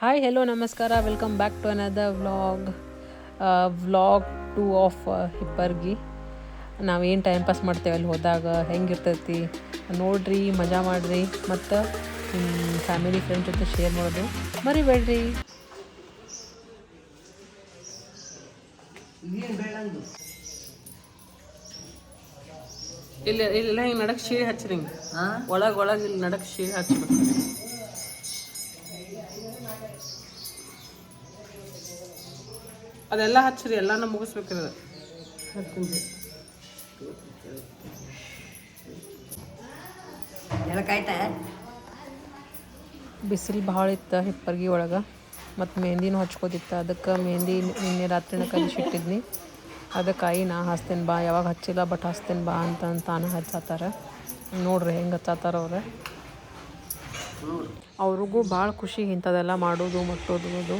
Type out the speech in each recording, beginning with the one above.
Hi hello ನಮಸ್ಕಾರ welcome back to another vlog vlog two of Hippargi ನಾವೇನು time pass ಮಾಡ್ತೇವೆ? ಅಲ್ಲಿ ಹೋದಾಗ ಹೆಂಗಿರ್ತೈತಿ? ನೋಡ್ರಿ ಮಜಾ ಮಾಡಿರಿ. ಮತ್ತು ಫ್ಯಾಮಿಲಿ ಫ್ರೆಂಡ್ ಜೊತೆ ಶೇರ್ ಮಾಡೋದು ಮರಿಬೇಡ್ರಿ. ಇಲ್ಲ ಇಲ್ಲ ಹಿಂಗೆ ನಡಕ್ಕೆ ಶೀಳಿ ಹಚ್ಚಿರಿ ಹಿಂಗೆ. ಒಳಗೆ ಒಳಗೆ ಇಲ್ಲಿ ನಡಕ್ಕೆ ಶೀಳಿ ಹಚ್ಬೇಕು. ಅದೆಲ್ಲ ಹಚ್ಚಿರಿ ಎಲ್ಲಾನು ಮುಗಿಸ್ಬೇಕ್ರಿ ಅದು ಎಳಕಾಯ್ತ ಬಿಸಿಲು ಭಾಳ ಇತ್ತು ಹಿಪ್ಪರ್ಗಿ ಒಳಗೆ ಮತ್ತು ಮೆಹಂದಿನೂ ಹಚ್ಕೋತಿತ್ತ. ಅದಕ್ಕೆ ಮೆಹಂದಿ ನಿನ್ನೆ ರಾತ್ರಿನ ಕಲಿಸಿಟ್ಟಿದ್ನಿ ಅದಕ್ಕಾಗಿ ನಾ ಹಚ್ತೇನೆ ಬಾ ಯಾವಾಗ ಹಚ್ಚಿಲ್ಲ ಬಟ್ ಹಚ್ತೇನೆ ಬಾ ಅಂತ ತಾನು ಹಚ್ಚಾತಾರ. ನೋಡ್ರಿ ಹೆಂಗೆ ಹಚ್ಚಾತಾರ ಅವ್ರು. ಅವ್ರಿಗೂ ಭಾಳ ಖುಷಿ ಇಂಥದೆಲ್ಲ ಮಾಡೋದು ಮಟ್ಟೋದು ಅದು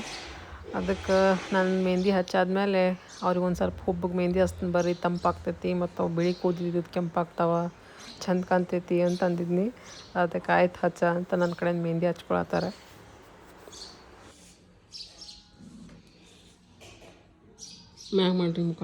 ಅದಕ್ಕೆ ನಾನು ಮೆಹಂದಿ ಹಚ್ಚಾದ್ಮೇಲೆ ಅವ್ರಿಗೆ ಒಂದು ಸ್ವಲ್ಪ ಹುಬ್ಬಗೆ ಮೆಹಂದಿ ಹಚ್ತೀನಿ ಬರ್ರಿ, ತಂಪಾಗ್ತೈತಿ ಮತ್ತು ಅವು ಬಿಳಿ ಕೂದಿದ್ದು ಕೆಂಪಾಗ್ತಾವ, ಚಂದ ಕಾಣ್ತೈತಿ ಅಂತ ಅಂದಿದ್ನಿ. ಅದಕ್ಕೆ ಆಯ್ತು ಹಚ್ಚ ಅಂತ ನನ್ನ ಕಡೆ ಮೆಹಂದಿ ಹಚ್ಕೊಳತ್ತಾರೆ. ಮ್ಯಾಗ ಮಾಡ್ರಿ ಮುಖ.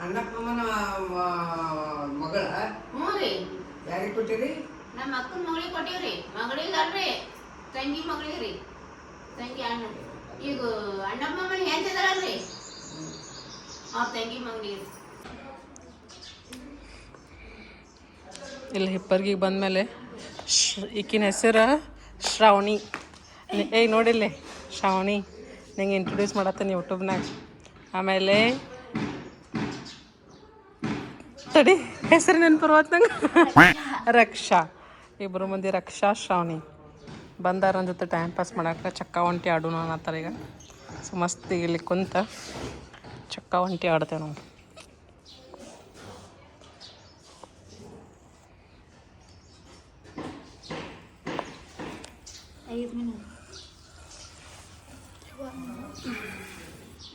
ಅಣ್ಣಪ್ಪಮ್ಮನ ಮಗಳ? ಹ್ಞೂ ರೀ. ಯಾರಿಗೆ ಕೊಟ್ಟಿರಿ? ನಮ್ಮ ಅಕ್ಕನ ಮಗಳಿಗೆ ಕೊಟ್ಟಿವ್ರಿ. ಮಗಳಿಗೆ ಅಲ್ರಿ. ತಂಗಿ ಮಗಳಿಗೆ ರೀ. ತಂಗಿ ಅಣ್ಣ. ಈಗ ಅಣ್ಣಪ್ಪ ಮನೆ ಹೆಂತಿದಾರಲ್ರಿ ಅವ್ರ ತಂಗಿ ಮಗಳಿಗೆ ಇಲ್ಲಿ ಹಿಪ್ಪರ್ಗಿಗೆ ಬಂದಮೇಲೆ ಶ್ ಈಕಿನ ಹೆಸರು ಶ್ರಾವಣಿ. ಏಯ್, ನೋಡಿಲ್ಲಿ, ಶ್ರಾವಣಿ. ನಿಂಗೆ ಇಂಟ್ರೊಡ್ಯೂಸ್ ಮಾಡತ್ತೀನಿ ಯೂಟ್ಯೂಬ್ನಾಗ. ಆಮೇಲೆ ತಡಿ, ಹೆಸರು ನೆನ್ಪು ನಂಗೆ. ರಕ್ಷಾ. ಇಬ್ಬರು ಮಂದಿ ರಕ್ಷಾ, ಶ್ರಾವಣಿ. ಬಂದಾರ ಜೊತೆ ಟೈಮ್ ಪಾಸ್ ಮಾಡಕ್ಕೆ ಚಕ್ಕ ಒಂಟಿ ಆಡೋಣ ಅನ್ನತ್ತಾರ ಈಗ. ಸೊ ಮಸ್ತ್ ಇಲ್ಲಿ ಕುಂತ ಚಕ್ಕ ಒಂಟಿ ಆಡ್ತೇವೆ ನಾವು. ಐದು ಮಿನಿಟ್.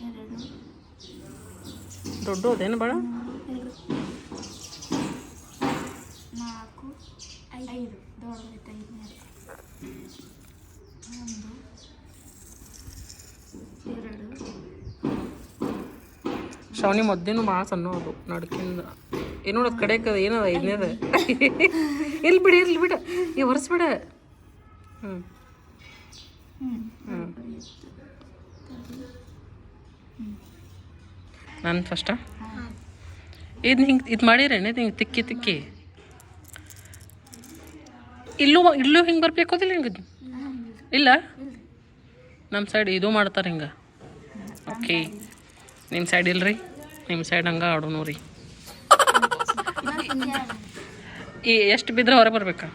ಎರಡು ದೊಡ್ಡ ಅದೇನು ಬೇಡ? ನಾಲ್ಕು ಐದು. ದೊಡ್ಡದೈತೆ ಐದು ಮೇಲೆ ಒಂದು ಎರಡು. ಶ್ರವಣಿ ಮದ್ದೇನು ಭಾಳ ಸಣ್ಣ ಅದು ನಡ್ಕಿಂದ ಏನು ನೋಡೋದು ಕಡೆಗೆ ಏನದ ಐದನೇದ ಇಲ್ಲಿ ಬಿಡಿ ಇರ್ಲಿ ಬಿಡ. ಈ ಒರೆಸ್ಬಿಡ. ಹ್ಞೂ ನಾನು ಫಸ್ಟ ಇದು ಹಿಂಗೆ, ಇದು ಮಾಡಿರೇನೆ ಹಿಂಗೆ ತಿಕ್ಕಿ ತಿಕ್ಕಿ? ಇಲ್ಲೂ ಇಲ್ಲೂ ಹಿಂಗೆ ಬರ್ಬೇಕೋದಿಲ್ಲ ಹಿಂಗೆ ಇಲ್ಲ? ನಮ್ಮ ಸೈಡ್ ಇದು ಮಾಡ್ತಾರೆ ಹಿಂಗೆ. ಓಕೆ ನಿಮ್ಮ ಸೈಡ್ ಇಲ್ರಿ? ನಿಮ್ಮ ಸೈಡ್ ಹಂಗೆ ಆಡೋನು ರೀ ಈ ಎಷ್ಟು ಬಿದ್ರೆ ಹೊರಗೆ ಬರ್ಬೇಕಾ?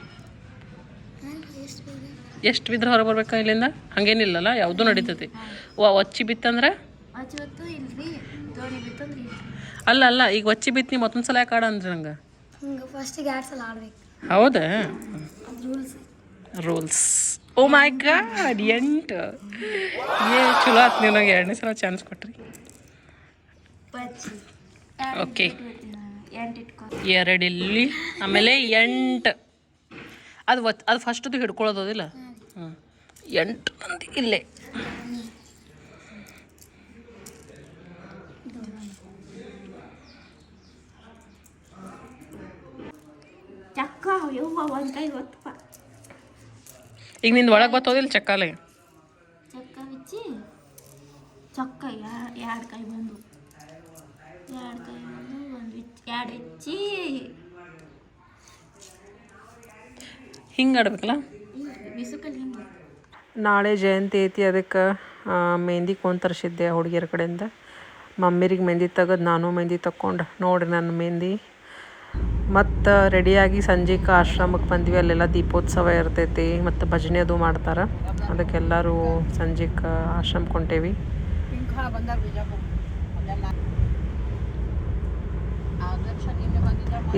ಎಷ್ಟು ಬಿದ್ರೆ ಹೊರಗೆ ಬರ್ಬೇಕಾ ಇಲ್ಲಿಂದ? ಹಂಗೇನಿಲ್ಲಲ್ಲ ಯಾವುದೂ ನಡೀತೈತಿ. ವಾ ಒಚ್ಚಿ ಬಿತ್ತಂದ್ರೆ? ಅಲ್ಲ ಅಲ್ಲ ಈಗ ಒಚ್ಚಿ ಬಿತ್ತಿ ಮತ್ತೊಂದು ಸಲ ಯಾಕೆ ಆಡ ಅಂದ್ರಿ ನಂಗೆ ಹೌದಾ? ರೂಲ್ಸ್ ಓ ಮೈ ಗಾಡ್ ಎಂಟು. ಏ ಚಲೋ ಆತು ನಂಗೆ ಎರಡನೇ ಸಲ ಚಾನ್ಸ್ ಕೊಟ್ರಿ. ಓಕೆ ಎಂಟು ಇಟ್ಕೊ. ಎರಡು ಇಲ್ಲಿ ಆಮೇಲೆ ಎಂಟು. ಅದು ಒತ್ ಅದು ಫಸ್ಟದು ಹಿಡ್ಕೊಳ್ಳೋದಿಲ್ಲ ಎಂಟು ಮಂದಿ ಇಲ್ಲೇ. ಈಗ ನಿಂದು ಒಳಗೆ ಬತ್ತೋದಿಲ್ಲ ಚಕ್ಕಾಲೆ? ಚಕ್ಕ ಬಿಚ್ಚಿ ಚಕ್ಕ ಎರಡು ಕೈ ಬಂದು. ಎರಡು ಕೈ ಬಂದು ಒಂದು ಎರಡು ಹೆಚ್ಚಿ ಹಿಂಗೆ ಆಡ್ಬೇಕಲ್ಲ? ನಾಳೆ ಜಯಂತಿ ಐತಿ, ಅದಕ್ಕೆ ಮೆಹಂದಿ ಕೋನ್ ತರಿಸಿದ್ದೆ ಹುಡುಗಿಯರ ಕಡೆಯಿಂದ. ಮಮ್ಮಿರಿಗೆ ಮೆಹಂದಿ ತೆಗೆದು ನಾನು ಮೆಹಂದಿ ತಕ್ಕೊಂಡು ನೋಡಿ ನನ್ನ ಮೆಹಂದಿ. ಮತ್ತು ರೆಡಿಯಾಗಿ ಸಂಜೆಗೆ ಆಶ್ರಮಕ್ಕೆ ಬಂದ್ವಿ, ಅಲ್ಲೆಲ್ಲ ದೀಪೋತ್ಸವ ಇರ್ತೈತಿ, ಮತ್ತು ಭಜನೆ ಅದು ಮಾಡ್ತಾರೆ. ಅದಕ್ಕೆಲ್ಲರೂ ಸಂಜೆಗೆ ಆಶ್ರಮಕ್ಕೆ ಹೊಂಟೇವಿ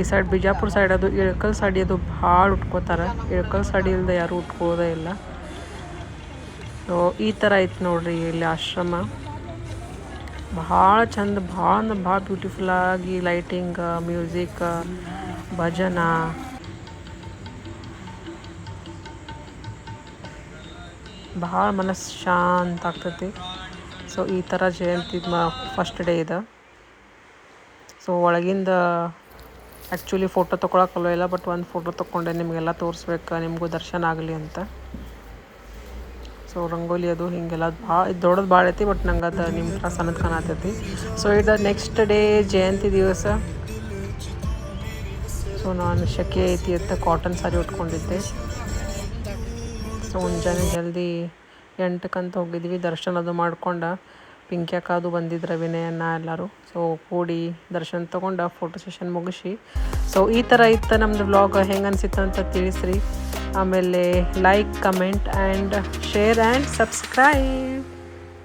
ಈ ಸೈಡ್ ಬಿಜಾಪುರ ಸೈಡ್ ಅದು ಇಳಕಲ್ ಸಾಡಿ ಅದು ಭಾಳ ಉಟ್ಕೋತಾರೆ. ಇಳಕಲ್ ಸಾಡಿ ಇಲ್ಲದೆ ಯಾರು ಉಟ್ಕೋದೇ ಇಲ್ಲ. ಈ ಥರ ಐತೆ ನೋಡ್ರಿ ಇಲ್ಲಿ ಆಶ್ರಮ. ಭಾಳ ಚಂದ, ಭಾಳ ಅಂದ್ರೆ ಭಾಳ ಬ್ಯೂಟಿಫುಲ್ ಆಗಿ ಲೈಟಿಂಗ್ ಮ್ಯೂಸಿಕ್ ಭಜನ. ಭಾಳ ಮನಸ್ಸು ಶಾಂತ ಆಗ್ತೈತಿ. ಸೊ ಈ ಥರ ಜಯಂತಿ ಫಸ್ಟ್ ಡೇ ಇದೆ. ಸೊ ಒಳಗಿಂದ ಆ್ಯಕ್ಚುಲಿ ಫೋಟೋ ತೊಗೊಳಕ್ಕಲ್ಲ ಇಲ್ಲ ಬಟ್ ಒಂದು ಫೋಟೋ ತೊಗೊಂಡೆ ನಿಮಗೆಲ್ಲ ತೋರಿಸ್ಬೇಕು, ನಿಮಗೂ ದರ್ಶನ ಆಗಲಿ ಅಂತ. ಸೊ ರಂಗೋಲಿ ಅದು ಹಿಂಗೆಲ್ಲ ಭಾಳ ದೊಡ್ಡದು ಭಾಳ ಐತಿ ಬಟ್ ನಂಗೆ ಅದು ನಿಮ್ಮ ಹತ್ರ ಸಣ್ಣದ ಕಾಣತೈತಿ. ಸೊ ಇದು ನೆಕ್ಸ್ಟ್ ಡೇ ಜಯಂತಿ ದಿವಸ. ಸೊ ನಾನು ಶೆಕೆ ಐತಿ ಅಂತ ಕಾಟನ್ ಸಾರಿ ಉಟ್ಕೊಂಡಿದ್ದೆ. ಸೊ ಮುಂಜಾನೆ ಜಲ್ದಿ ಎಂಟಕ್ಕಂತ ಹೋಗಿದ್ವಿ, ದರ್ಶನ ಅದು ಮಾಡ್ಕೊಂಡು. ಅಕ್ಕ ಅದು ಬಂದಿದ್ರು ವಿನಯನ್ನ ಎಲ್ಲರೂ. ಸೊ ಕೂಡಿ ದರ್ಶನ ತೊಗೊಂಡು ಫೋಟೋ ಸೆಷನ್ ಮುಗಿಸಿ. ಸೊ ಈ ಥರ ಇತ್ತು ನಮ್ಮದು ವ್ಲಾಗ್ ಹೆಂಗೆ ಅನಿಸಿತ್ತು ಅಂತ ತಿಳಿಸ್ರಿ. ಆಮೇಲೆ like comment and share and subscribe